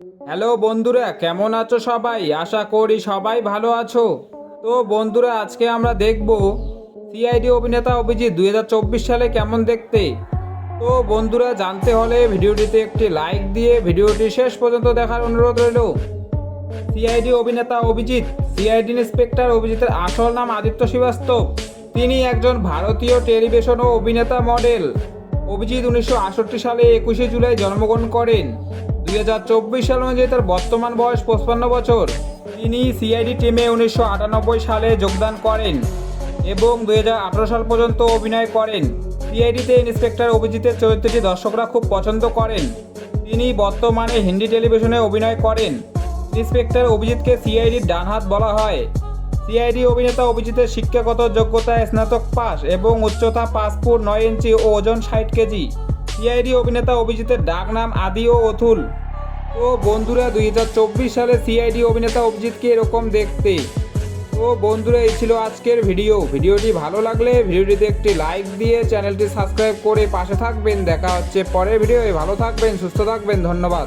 Hello বন্ধুরা, কেমন আছো সবাই? আশা করি সবাই ভালো আছো। তো বন্ধুরা, আজকে আমরা দেখব সিআইডি অভিনেতা অভিজিৎ দুই হাজার চব্বিশ সালে কেমন দেখতে। তো বন্ধুরা, জানতে হলে ভিডিওটিতে একটি লাইক দিয়ে ভিডিওটি শেষ পর্যন্ত দেখার অনুরোধ রইল। সিআইডি অভিনেতা অভিজিৎ, সিআইডি ইন্সপেক্টর অভিজিতের আসল নাম আদিত্য শ্রীবাস্তব। তিনি একজন ভারতীয় টেলিভিশন ও অভিনেতা মডেল। অভিজিৎ উনিশশো আটষট্টি সালে একুশে জুলাই জন্মগ্রহণ করেন। দুই হাজার চব্বিশ সাল অনুযায়ী তার বর্তমান বয়স পঁচপান্ন বছর। তিনি সিআইডি টিমে উনিশশো আটানব্বই সালে যোগদান করেন এবং দু হাজার আঠারো সাল পর্যন্ত অভিনয় করেন। সিআইডিতে ইন্সপেক্টর অভিজিতের চরিত্রটি দর্শকরা খুব পছন্দ করেন। তিনি বর্তমানে হিন্দি টেলিভিশনে অভিনয় করেন। ইন্সপেক্টর অভিজিৎকে সিআইডির ডানহাত বলা হয়। সিআইডি অভিনেতা অভিজিতের শিক্ষাগত যোগ্যতায় স্নাতক পাস এবং উচ্চতা পাঁচ ফুট নয় ইঞ্চি ও ওজন ষাট কেজি। সিআইডি অভিনেতা অভিজিতের ডাক নাম আদি ও অথুল তো বন্ধুরা, দুই হাজার চব্বিশ সালে সিআইডি অভিনেতা অভিজিৎকে এরকম দেখতে। তো বন্ধুরা, এই ছিল আজকের ভিডিও। ভিডিওটি ভালো লাগলে ভিডিওটিতে একটি লাইক দিয়ে চ্যানেলটি সাবস্ক্রাইব করে পাশে থাকবেন। দেখা হচ্ছে পরের ভিডিওয়ে। ভালো থাকবেন, সুস্থ থাকবেন। ধন্যবাদ।